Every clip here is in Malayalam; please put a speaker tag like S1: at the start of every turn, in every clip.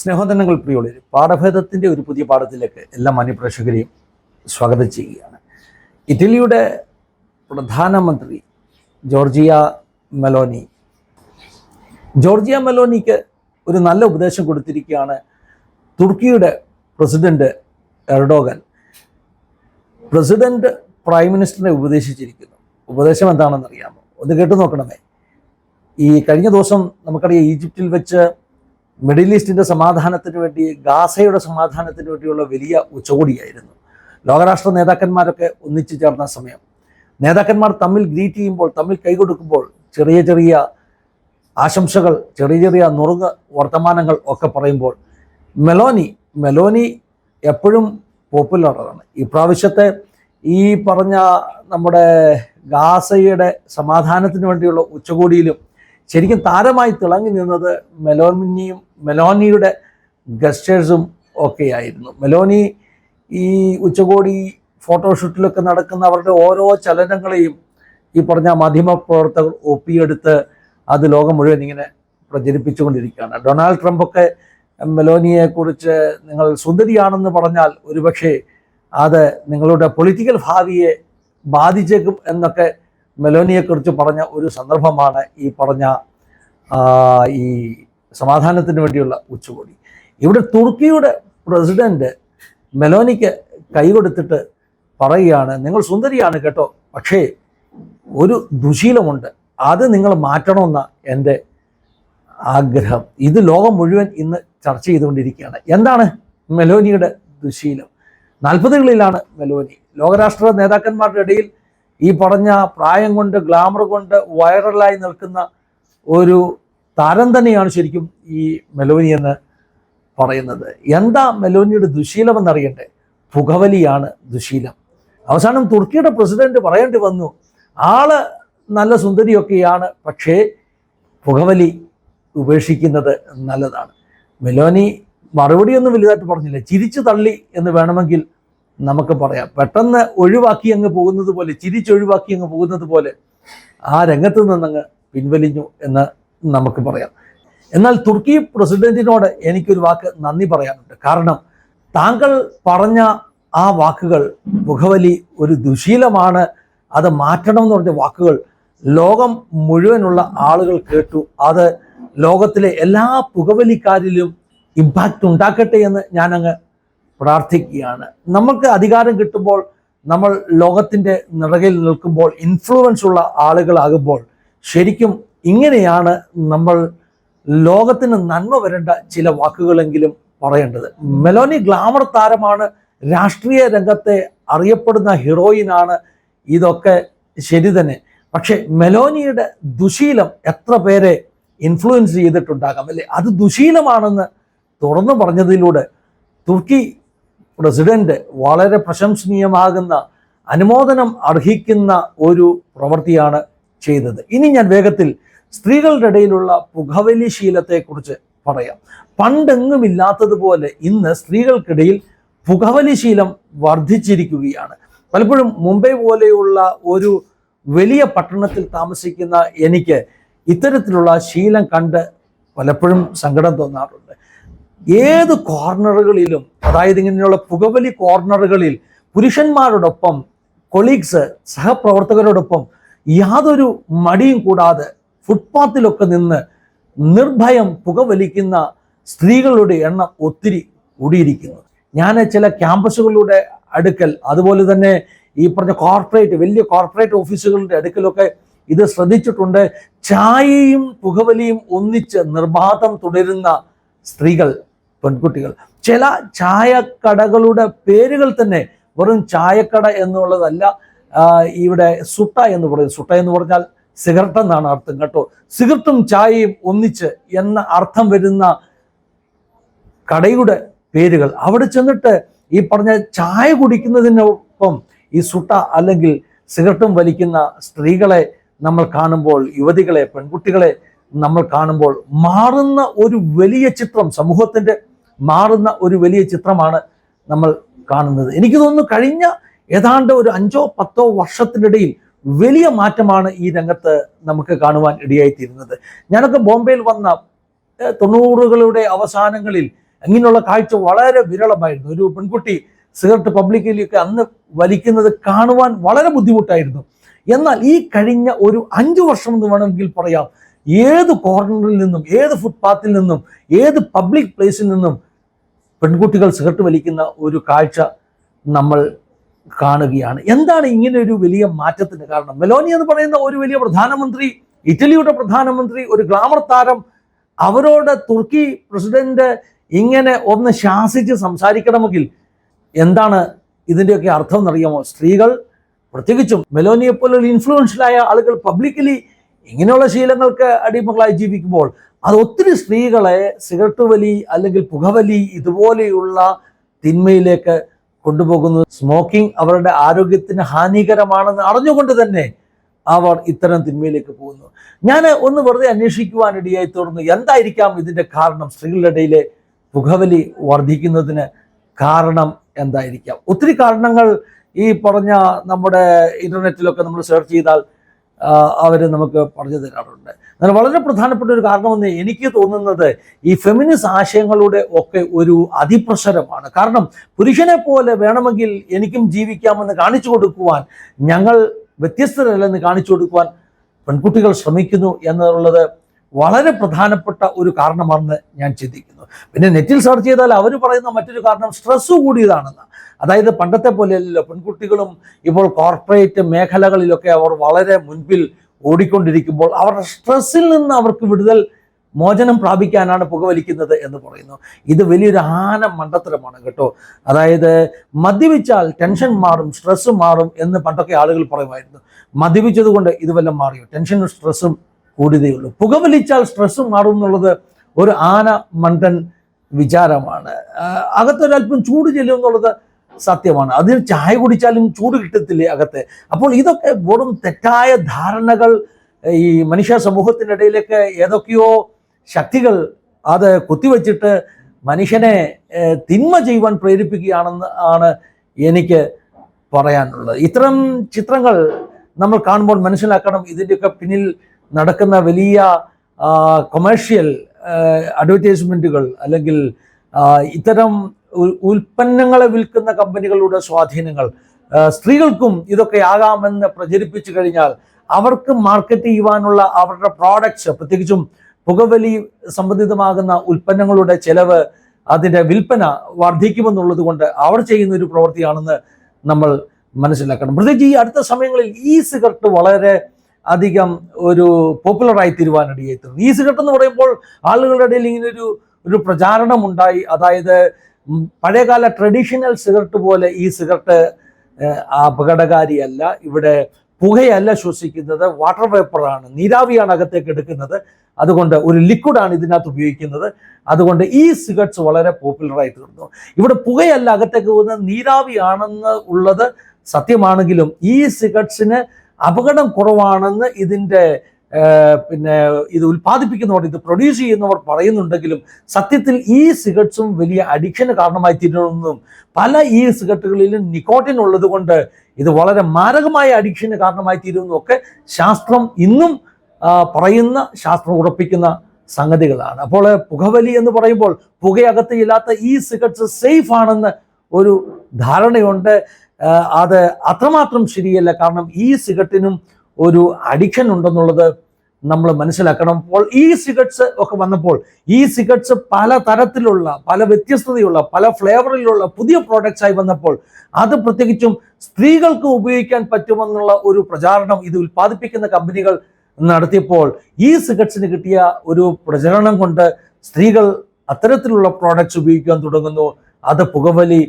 S1: സ്നേഹോദനങ്ങൾ പ്രിയോളി പാഠഭേദത്തിന്റെ ഒരു പുതിയ പാഠത്തിലേക്ക് എല്ലാ മാന്യപ്രേക്ഷകരെയും സ്വാഗതം ചെയ്യുകയാണ്. ഇറ്റലിയുടെ പ്രധാനമന്ത്രി ജോർജിയ മെലോനി. ജോർജിയ മെലോനിക്ക് ഒരു നല്ല ഉപദേശം കൊടുത്തിരിക്കുകയാണ് തുർക്കിയുടെ പ്രസിഡന്റ് എർഡോഗൻ. പ്രസിഡന്റ് പ്രൈം മിനിസ്റ്ററിനെ ഉപദേശിച്ചിരിക്കുന്നു. ഉപദേശം എന്താണെന്ന് അറിയാമോ ഒന്ന് കേട്ടു നോക്കണമേ. ഈ കഴിഞ്ഞ ദിവസം നമുക്കറിയാം ഈജിപ്തിൽ വെച്ച് മിഡിൽ ഈസ്റ്റിന്റെ സമാധാനത്തിന് വേണ്ടി ഗാസയുടെ സമാധാനത്തിന് വേണ്ടിയുള്ള വലിയ ഉച്ചകോടിയായിരുന്നു. ലോകരാഷ്ട്ര നേതാക്കന്മാരൊക്കെ ഒന്നിച്ചു ചേർന്ന സമയം. നേതാക്കന്മാർ തമ്മിൽ ഗ്രീറ്റ് ചെയ്യുമ്പോൾ തമ്മിൽ കൈകൊടുക്കുമ്പോൾ ചെറിയ ചെറിയ ആശംസകൾ ചെറിയ ചെറിയ നുറുങ്ങ് വർത്തമാനങ്ങൾ ഒക്കെ പറയുമ്പോൾ മെലോനി മെലോനി എപ്പോഴും പോപ്പുലറാണ്. ഈ പ്രാവശ്യത്തെ ഈ പറഞ്ഞ നമ്മുടെ ഗാസയുടെ സമാധാനത്തിന് വേണ്ടിയുള്ള ഉച്ചകോടിയിലും ശരിക്കും താരമായി തിളങ്ങി നിന്നത് മെലോനിയും മെലോനിയുടെ ഗസ്റ്റേഴ്സും ഒക്കെയായിരുന്നു. മെലോനി ഈ ഉച്ചകോടി ഫോട്ടോഷൂട്ടിലൊക്കെ നടക്കുന്ന അവരുടെ ഓരോ ചലനങ്ങളെയും ഈ പറഞ്ഞ മാധ്യമ പ്രവർത്തകർ ഒപ്പിയെടുത്ത് അത് ലോകം മുഴുവൻ ഇങ്ങനെ പ്രചരിപ്പിച്ചുകൊണ്ടിരിക്കുകയാണ്. ഡൊണാൾഡ് ട്രംപൊക്കെ മെലോനിയെക്കുറിച്ച് നിങ്ങൾ സുന്ദരിയാണെന്ന് പറഞ്ഞാൽ ഒരുപക്ഷെ അത് നിങ്ങളുടെ പൊളിറ്റിക്കൽ ഭാവിയെ ബാധിച്ചേക്കും എന്നൊക്കെ മെലോനിയെക്കുറിച്ച് പറഞ്ഞ ഒരു സന്ദർഭമാണ് ഈ പറഞ്ഞ ഈ സമാധാനത്തിന് വേണ്ടിയുള്ള ഉച്ചകോടി. ഇവിടെ തുർക്കിയുടെ പ്രസിഡന്റ് മെലോനിക്ക് കൈകൊടുത്തിട്ട് പറയുകയാണ് നിങ്ങൾ സുന്ദരിയാണ് കേട്ടോ പക്ഷേ ഒരു ദുശീലമുണ്ട്. അത് നിങ്ങൾ മാറ്റണമെന്ന എന്റെ ആഗ്രഹം. ഇത് ലോകം മുഴുവൻ ഇന്ന് ചർച്ച ചെയ്തുകൊണ്ടിരിക്കുകയാണ്. എന്താണ് മെലോനിയുടെ ദുശീലം? നാൽപ്പതുകളിലാണ് മെലോനി. ലോകരാഷ്ട്ര നേതാക്കന്മാരുടെ ഇടയിൽ ഈ പറഞ്ഞ പ്രായം കൊണ്ട് ഗ്ലാമർ കൊണ്ട് വൈറലായി നിൽക്കുന്ന ഒരു താരം തന്നെയാണ് ശരിക്കും ഈ മെലോനി എന്ന് പറയുന്നത്. എന്താ മെലോനിയുടെ ദുശീലം എന്നറിയണ്ടേ? പുകവലിയാണ് ദുശീലം. അവസാനം തുർക്കിയുടെ പ്രസിഡന്റ് പറയേണ്ടി വന്നു ആൾ നല്ല സുന്ദരിയൊക്കെയാണ് പക്ഷേ പുകവലി ഉപേക്ഷിക്കുന്നത് നല്ലതാണ്. മെലോനി മറുപടിയൊന്നും വലുതായിട്ട് പറഞ്ഞില്ല ചിരിച്ചു തള്ളി എന്ന് വേണമെങ്കിൽ നമുക്ക് പറയാം. പെട്ടെന്ന് ഒഴിവാക്കി അങ്ങ് പോകുന്നത് പോലെ ചിരിച്ചൊഴിവാക്കി അങ്ങ് പോകുന്നത് പോലെ ആ രംഗത്ത് നിന്നങ്ങ് പിൻവലിഞ്ഞു എന്ന് നമുക്ക് പറയാം. എന്നാൽ തുർക്കി പ്രസിഡന്റിനോട് എനിക്കൊരു വാക്ക് നന്ദി പറയാനുണ്ട്. കാരണം താങ്കൾ പറഞ്ഞ ആ വാക്കുകൾ മുഖവലി ഒരു ദുശീലമാണ്. അത് മാറ്റണം എന്ന് പറഞ്ഞ വാക്കുകൾ ലോകം മുഴുവനുള്ള ആളുകൾ കേട്ടു. അത് ലോകത്തിലെ എല്ലാ പുകവലിക്കാരിലും ഇമ്പാക്റ്റ് ഉണ്ടാക്കട്ടെ എന്ന് ഞാനങ്ങ് പ്രാർത്ഥിക്കുകയാണ്. നമുക്ക് അധികാരം കിട്ടുമ്പോൾ നമ്മൾ ലോകത്തിന്റെ നിറകിൽ നിൽക്കുമ്പോൾ ഇൻഫ്ലുവൻസ് ഉള്ള ആളുകളാകുമ്പോൾ ശരിക്കും ഇങ്ങനെയാണ് നമ്മൾ ലോകത്തിന് നന്മ വരേണ്ട ചില വാക്കുകളെങ്കിലും പറയേണ്ടത്. മെലോനി ഗ്ലാമർ താരമാണ് രാഷ്ട്രീയ രംഗത്തെ അറിയപ്പെടുന്ന ഹീറോയിനാണ് ഇതൊക്കെ ശരി തന്നെ. പക്ഷെ മെലോനിയുടെ ദുശീലം എത്ര പേരെ ഇൻഫ്ലുവൻസ് ചെയ്തിട്ടുണ്ടാകാം? അല്ലെ? അത് ദുശീലമാണെന്ന് തുറന്നു പറഞ്ഞതിലൂടെ തുർക്കി പ്രസിഡന്റ് വളരെ പ്രശംസനീയമാകുന്ന അനുമോദനം അർഹിക്കുന്ന ഒരു പ്രവൃത്തിയാണ് ചെയ്തത്. ഇനി ഞാൻ വേഗത്തിൽ സ്ത്രീകളുടെ ഇടയിലുള്ള പുകവലി ശീലത്തെക്കുറിച്ച് പറയാം. പണ്ടെങ്ങുമില്ലാത്തതുപോലെ ഇന്ന് സ്ത്രീകൾക്കിടയിൽ പുകവലി ശീലം വർദ്ധിച്ചിരിക്കുകയാണ്. പലപ്പോഴും മുംബൈ പോലെയുള്ള ഒരു വലിയ പട്ടണത്തിൽ താമസിക്കുന്ന എനിക്ക് ഇത്തരത്തിലുള്ള ശീലം കണ്ട് പലപ്പോഴും സങ്കടം തോന്നാറുണ്ട്. ഏത് കോർണറുകളിലും അതായത് ഇങ്ങനെയുള്ള പുകവലി കോർണറുകളിൽ പുരുഷന്മാരോടൊപ്പം കൊളീഗ്സ് സഹപ്രവർത്തകരോടൊപ്പം യാതൊരു മടിയും കൂടാതെ ഫുട്പാത്തിലൊക്കെ നിന്ന് നിർഭയം പുകവലിക്കുന്ന സ്ത്രീകളുടെ എണ്ണം ഒത്തിരി കൂടിയിരിക്കുന്നു. ഞാൻ ചില ക്യാമ്പസുകളുടെ അടുക്കൽ അതുപോലെ തന്നെ ഈ പറഞ്ഞ കോർപ്പറേറ്റ് വലിയ കോർപ്പറേറ്റ് ഓഫീസുകളുടെ അടുക്കലൊക്കെ ഇത് ശ്രദ്ധിച്ചിട്ടുണ്ട്. ചായയും പുകവലിയും ഒന്നിച്ച് നിർബാധം തുടരുന്ന സ്ത്രീകൾ പെൺകുട്ടികൾ. ചില ചായക്കടകളുടെ പേരുകൾ തന്നെ വെറും ചായക്കട എന്നുള്ളതല്ല ഇവിടെ സുട്ട എന്ന് പറയും സുട്ട എന്ന് പറഞ്ഞാൽ സിഗരറ്റ് എന്നാണ് അർത്ഥം കേട്ടോ. സിഗരറ്റും ചായയും ഒന്നിച്ച് എന്ന അർത്ഥം വരുന്ന കടയുടെ പേരുകൾ. അവിടെ ചെന്നിട്ട് ഈ പറഞ്ഞ ചായ കുടിക്കുന്നതിനൊപ്പം ഈ സുട്ട അല്ലെങ്കിൽ സിഗരറ്റും വലിക്കുന്ന സ്ത്രീകളെ നമ്മൾ കാണുമ്പോൾ യുവതികളെ പെൺകുട്ടികളെ നമ്മൾ കാണുമ്പോൾ മാറുന്ന ഒരു വലിയ ചിത്രം സമൂഹത്തിന്റെ മാറുന്ന ഒരു വലിയ ചിത്രമാണ് നമ്മൾ കാണുന്നത്. എനിക്ക് തോന്നുന്നു കഴിഞ്ഞ ഏതാണ്ട് ഒരു അഞ്ചോ പത്തോ വർഷത്തിനിടയിൽ വലിയ മാറ്റമാണ് ഈ രംഗത്ത് നമുക്ക് കാണുവാൻ ഇടയായിത്തീരുന്നത്. ഞാനൊക്കെ ബോംബെയിൽ വന്ന തൊണ്ണൂറുകളുടെ അവസാനങ്ങളിൽ ഇങ്ങനെയുള്ള കാഴ്ച വളരെ വിരളമായിരുന്നു. ഒരു പെൺകുട്ടി സിഗരറ്റ് പബ്ലിക്കിലൊക്കെ അന്ന് വലിക്കുന്നത് കാണുവാൻ വളരെ ബുദ്ധിമുട്ടായിരുന്നു. എന്നാൽ ഈ കഴിഞ്ഞ ഒരു അഞ്ചു വർഷം എന്ന് വേണമെങ്കിൽ പറയാം ഏത് കോർണറിൽ നിന്നും ഏത് ഫുട്പാത്തിൽ നിന്നും ഏത് പബ്ലിക് പ്ലേസിൽ നിന്നും പെൺകുട്ടികൾ സിഗരറ്റ് വലിക്കുന്ന ഒരു കാഴ്ച നമ്മൾ കാണുകയാണ്. എന്താണ് ഇങ്ങനെ ഒരു വലിയ മാറ്റത്തിന് കാരണം? മെലോനി എന്ന് പറയുന്ന ഒരു വലിയ പ്രധാനമന്ത്രി ഇറ്റലിയുടെ പ്രധാനമന്ത്രി ഒരു ഗ്ലാമർ താരം അവരോട് തുർക്കി പ്രസിഡന്റ് ഇങ്ങനെ ഒന്ന് ശാസിച്ച് സംസാരിക്കണമെങ്കിൽ എന്താണ് ഇതിന്റെയൊക്കെ അർത്ഥം എന്നറിയാമോ? സ്ത്രീകൾ പ്രത്യേകിച്ചും മെലോനിയെ പോലുള്ള ഇൻഫ്ലുവൻഷ്യലായ ആളുകൾ പബ്ലിക്കലി ഇങ്ങനെയുള്ള ശീലങ്ങൾക്ക് അടിമകളായി ജീവിക്കുമ്പോൾ അത് ഒത്തിരി സ്ത്രീകളെ സിഗരറ്റ് വലി അല്ലെങ്കിൽ പുകവലി ഇതുപോലെയുള്ള തിന്മയിലേക്ക് കൊണ്ടുപോകുന്നു. സ്മോക്കിംഗ് അവരുടെ ആരോഗ്യത്തിന് ഹാനികരമാണെന്ന് അറിഞ്ഞുകൊണ്ട് തന്നെ അവർ ഇത്തരം തിന്മയിലേക്ക് പോകുന്നു. ഞാൻ ഒന്ന് വെറുതെ അന്വേഷിക്കുവാനിടയായി തീർന്നു എന്തായിരിക്കാം ഇതിന്റെ കാരണം? സ്ത്രീകളുടെ ഇടയിലെ പുകവലി വർദ്ധിക്കുന്നതിന് കാരണം എന്തായിരിക്കാം? ഒത്തിരി കാരണങ്ങൾ ഈ പറഞ്ഞ നമ്മുടെ ഇന്റർനെറ്റിലൊക്കെ നമ്മൾ സെർച്ച് ചെയ്താൽ അവർ നമുക്ക് പറഞ്ഞു തരാറുണ്ട്. എന്നാൽ വളരെ പ്രധാനപ്പെട്ട ഒരു കാരണമെന്ന് എനിക്ക് തോന്നുന്നത് ഈ ഫെമിനിസ് ആശയങ്ങളുടെ ഒക്കെ ഒരു അതിപ്രസരമാണ്. കാരണം പുരുഷനെ പോലെ വേണമെങ്കിൽ എനിക്കും ജീവിക്കാമെന്ന് കാണിച്ചു കൊടുക്കുവാൻ ഞങ്ങൾ വ്യത്യസ്തരല്ലെന്ന് കാണിച്ചു കൊടുക്കുവാൻ പെൺകുട്ടികൾ ശ്രമിക്കുന്നു എന്നുള്ളത് വളരെ പ്രധാനപ്പെട്ട ഒരു കാരണമാണെന്ന് ഞാൻ ചിന്തിക്കുന്നു. പിന്നെ നെറ്റിൽ സെർച്ച് ചെയ്താൽ അവർ പറയുന്ന മറ്റൊരു കാരണം സ്ട്രെസ് കൂടിയതാണെന്ന്. അതായത് പണ്ടത്തെ പോലെയല്ലല്ലോ പെൺകുട്ടികളും ഇപ്പോൾ കോർപ്പറേറ്റ് മേഖലകളിലൊക്കെ അവർ വളരെ മുൻപിൽ ഓടിക്കൊണ്ടിരിക്കുമ്പോൾ അവരുടെ സ്ട്രെസ്സിൽ നിന്ന് അവർക്ക് വിടുതൽ മോചനം പ്രാപിക്കാനാണ് പുകവലിക്കുന്നത് എന്ന് പറയുന്നു. ഇത് വലിയൊരു ആന മണ്ടത്തരമാണ് കേട്ടോ. അതായത് മദ്യപിച്ചാൽ ടെൻഷൻ മാറും സ്ട്രെസ്സ് മാറും എന്ന് പണ്ടൊക്കെ ആളുകൾ പറയുമായിരുന്നു. മദ്യപിച്ചത് കൊണ്ട് ഇതുവല്ല മാറിയോ? ടെൻഷനും സ്ട്രെസ്സും കൂടിയതേ ഉള്ളൂ. പുകവലിച്ചാൽ സ്ട്രെസ്സും മാറും എന്നുള്ളത് ഒരു ആന മണ്ടൻ വിചാരമാണ്. അകത്തൊരല്പം ചൂട് ചെല്ലും എന്നുള്ളത് സത്യമാണ്. അതിൽ ചായ കുടിച്ചാലും ചൂട് കിട്ടത്തില്ലേ അകത്ത്? അപ്പോൾ ഇതൊക്കെ വെറും തെറ്റായ ധാരണകൾ ഈ മനുഷ്യ സമൂഹത്തിനിടയിലേക്ക് ഏതൊക്കെയോ ശക്തികൾ അത് കുത്തിവെച്ചിട്ട് മനുഷ്യനെ തിന്മ ചെയ്യുവാൻ പ്രേരിപ്പിക്കുകയാണെന്ന് ആണ് എനിക്ക് പറയാനുള്ളത്. ഇത്തരം ചിത്രങ്ങൾ നമ്മൾ കാണുമ്പോൾ മനസ്സിലാക്കണം ഇതിന്റെയൊക്കെ പിന്നിൽ നടക്കുന്ന വലിയ കൊമേഴ്ഷ്യൽ അഡ്വർടൈസ്മെന്റുകൾ അല്ലെങ്കിൽ ഇത്തരം ഉൽപ്പന്നങ്ങളെ വിൽക്കുന്ന കമ്പനികളുടെ സ്വാധീനങ്ങൾ. സ്ത്രീകൾക്കും ഇതൊക്കെ ആകാമെന്ന് പ്രചരിപ്പിച്ചു കഴിഞ്ഞാൽ അവർക്ക് മാർക്കറ്റ് ചെയ്യുവാനുള്ള അവരുടെ പ്രോഡക്ട്സ് പ്രത്യേകിച്ചും പുകവലി സംബന്ധിതമാകുന്ന ഉൽപ്പന്നങ്ങളുടെ ചെലവ് അതിന്റെ വിൽപ്പന വർദ്ധിക്കുമെന്നുള്ളത് കൊണ്ട് അവർ ചെയ്യുന്ന ഒരു പ്രവൃത്തിയാണെന്ന് നമ്മൾ മനസ്സിലാക്കണം. പ്രത്യേകിച്ച് ഈ അടുത്ത സമയങ്ങളിൽ ഈ സിഗരറ്റ് വളരെ അധികം ഒരു പോപ്പുലറായി തീരുവാനിടയായി തീർന്നു ഈ സിഗരറ്റ് എന്ന് പറയുമ്പോൾ ആളുകളുടെ ഇടയിൽ ഇങ്ങനെ ഒരു ഒരു പ്രചാരണം ഉണ്ടായി. അതായത് പഴയകാല ട്രഡീഷണൽ സിഗരറ്റ് പോലെ ഈ സിഗരറ്റ് അപകടകാരിയല്ല. ഇവിടെ പുകയല്ല ശ്വസിക്കുന്നത് വാട്ടർ വേപ്പറാണ് നീരാവിയാണ് അകത്തേക്ക് എടുക്കുന്നത്. അതുകൊണ്ട് ഒരു ലിക്വിഡാണ് ഇതിനകത്ത് ഉപയോഗിക്കുന്നത്. അതുകൊണ്ട് ഈ സിഗരറ്റ്സ് വളരെ പോപ്പുലറായി തീർന്നു. ഇവിടെ പുകയല്ല അകത്തേക്ക് പോകുന്നത് നീരാവിയാണെന്ന് ഉള്ളത് സത്യമാണെങ്കിലും ഈ സിഗരറ്റ്സിന് അപകടം കുറവാണെന്ന് ഇതിന്റെ പിന്നെ ഇത് ഉൽപ്പാദിപ്പിക്കുന്നവർ ഇത് പ്രൊഡ്യൂസ് ചെയ്യുന്നവർ പറയുന്നുണ്ടെങ്കിലും സത്യത്തിൽ ഈ സിഗരറ്റ്സും വലിയ അഡിക്ഷന് കാരണമായി തീരുന്നതെന്നും പല ഈ സിഗരറ്റുകളിലും നിക്കോട്ടിൻ ഉള്ളത് കൊണ്ട് ഇത് വളരെ മാരകമായ അഡിക്ഷന് കാരണമായി തീരുന്നതും ശാസ്ത്രം ഇന്നും പറയുന്ന ശാസ്ത്രം ഉറപ്പിക്കുന്ന സംഗതികളാണ്. അപ്പോൾ പുകവലി എന്ന് പറയുമ്പോൾ പുകയകത്ത് ഇല്ലാത്ത ഈ സിഗരറ്റ്സ് സേഫ് ആണെന്ന് ഒരു ധാരണയുണ്ട്. അത് അത്രമാത്രം ശരിയല്ല. കാരണം ഈ സിഗരറ്റിനും ഒരു അഡിക്ഷൻ ഉണ്ടെന്നുള്ളത് നമ്മൾ മനസ്സിലാക്കണം. അപ്പോൾ ഈ സിഗരറ്റ്സ് ഒക്കെ വന്നപ്പോൾ ഈ സിഗരറ്റ്സ് പല തരത്തിലുള്ള പല വ്യത്യസ്തതയുള്ള പല ഫ്ലേവറിലുള്ള പുതിയ പ്രോഡക്റ്റ്സ് ആയി വന്നപ്പോൾ അത് പ്രത്യേകിച്ചും സ്ത്രീകൾക്ക് ഉപയോഗിക്കാൻ പറ്റുമെന്നുള്ള ഒരു പ്രചാരണം ഇത് ഉൽപ്പാദിപ്പിക്കുന്ന കമ്പനികൾ നടത്തിയപ്പോൾ ഈ സിഗരറ്റ്സിന് കിട്ടിയ ഒരു പ്രചരണം കൊണ്ട് സ്ത്രീകൾ അത്തരത്തിലുള്ള പ്രോഡക്റ്റ്സ് ഉപയോഗിക്കാൻ തുടങ്ങുന്നു. അത് പുകവലി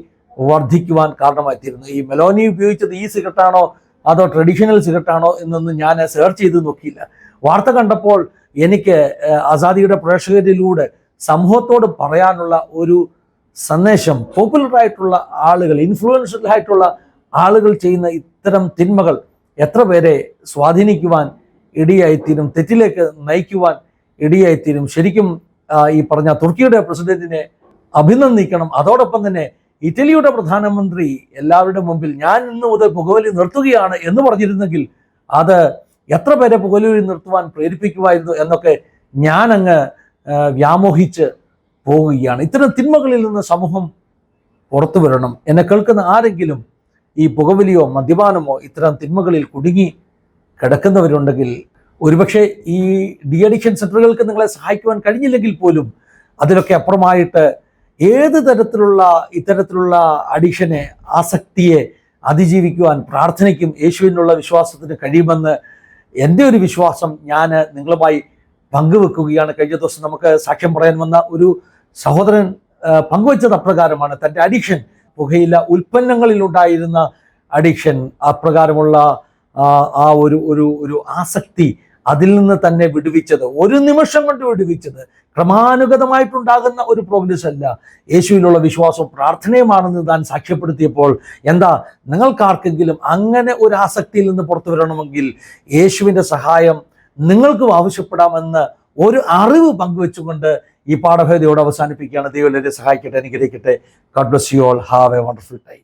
S1: വർദ്ധിക്കുവാൻ കാരണമായിത്തീരുന്നു. ഈ മെലോനി ഉപയോഗിച്ചത് ഈ സിഗരറ്റാണോ അതോ ട്രഡീഷണൽ സിഗരറ്റാണോ എന്നൊന്നും ഞാൻ സെർച്ച് ചെയ്ത് നോക്കിയില്ല. വാർത്ത കണ്ടപ്പോൾ എനിക്ക് ആസാദിയുടെ പ്രേക്ഷകരിലൂടെ സമൂഹത്തോട് പറയാനുള്ള ഒരു സന്ദേശം പോപ്പുലർ ആയിട്ടുള്ള ആളുകൾ ഇൻഫ്ലുവൻഷ്യൽ ആയിട്ടുള്ള ആളുകൾ ചെയ്യുന്ന ഇത്തരം തിന്മകൾ എത്ര പേരെ സ്വാധീനിക്കുവാൻ ഇടിയായിത്തീരും തെറ്റിലേക്ക് നയിക്കുവാൻ ഇടിയായിത്തീരും. ശരിക്കും ഈ പറഞ്ഞ തുർക്കിയുടെ പ്രസിഡന്റിനെ അഭിനന്ദിക്കണം. അതോടൊപ്പം തന്നെ ഇറ്റലിയുടെ പ്രധാനമന്ത്രി എല്ലാവരുടെ മുമ്പിൽ ഞാൻ ഇന്ന് മുതൽ പുകവലി നിർത്തുകയാണ് എന്ന് പറഞ്ഞിരുന്നെങ്കിൽ അത് എത്ര പേരെ പുകവലി നിർത്തുവാൻ പ്രേരിപ്പിക്കുമായിരുന്നു എന്നൊക്കെ ഞാൻ അങ്ങ് വ്യാമോഹിച്ച് പോവുകയാണ്. ഇത്തരം തിന്മകളിൽ നിന്ന് സമൂഹം പുറത്തു വരണം. എന്നെ കേൾക്കുന്ന ആരെങ്കിലും ഈ പുകവലിയോ മദ്യപാനമോ ഇത്തരം തിന്മകളിൽ കുടുങ്ങി കിടക്കുന്നവരുണ്ടെങ്കിൽ ഒരുപക്ഷെ ഈ ഡി അഡിക്ഷൻ സെന്ററുകൾക്ക് നിങ്ങളെ സഹായിക്കുവാൻ കഴിഞ്ഞില്ലെങ്കിൽ പോലും അതിലൊക്കെ അപ്പുറമായിട്ട് ഏത് തരത്തിലുള്ള ഇത്തരത്തിലുള്ള അഡിക്ഷനെ ആസക്തിയെ അതിജീവിക്കുവാൻ പ്രാർത്ഥനയ്ക്കും യേശുവിനുള്ള വിശ്വാസത്തിന് കഴിയുമെന്ന് എന്റെ ഒരു വിശ്വാസം ഞാൻ നിങ്ങളുമായി പങ്കുവെക്കുകയാണ്. കഴിഞ്ഞ ദിവസം നമുക്ക് സാക്ഷ്യം പറയാൻ വന്ന ഒരു സഹോദരൻ പങ്കുവച്ചത് അപ്രകാരമാണ്. തന്റെ അഡിക്ഷൻ പുകയില ഉൽപ്പന്നങ്ങളിൽ ഉണ്ടായിരുന്ന അഡിക്ഷൻ അപ്രകാരമുള്ള ആ, ഒരു ഒരു ആസക്തി അതിൽ നിന്ന് തന്നെ വിടുവിച്ചത് ഒരു നിമിഷം കൊണ്ട് വിടുവിച്ചത് ക്രമാനുഗതമായിട്ടുണ്ടാകുന്ന ഒരു പ്രോഗ്രസ് അല്ല. യേശുവിലുള്ള വിശ്വാസവും പ്രാർത്ഥനയുമാണെന്ന് താൻ സാക്ഷ്യപ്പെടുത്തിയപ്പോൾ എന്താ നിങ്ങൾക്കാർക്കെങ്കിലും അങ്ങനെ ഒരു ആസക്തിയിൽ നിന്ന് പുറത്തു വരണമെങ്കിൽ യേശുവിന്റെ സഹായം നിങ്ങൾക്കും ആവശ്യപ്പെടാമെന്ന് ഒരു അറിവ് പങ്കുവെച്ചുകൊണ്ട് ഈ പാഠഭേദയോട് അവസാനിപ്പിക്കുകയാണ്. ദൈവം എന്നെ സഹായിക്കട്ടെ അനുഗ്രഹിക്കട്ടെ. God bless you all have a wonderful time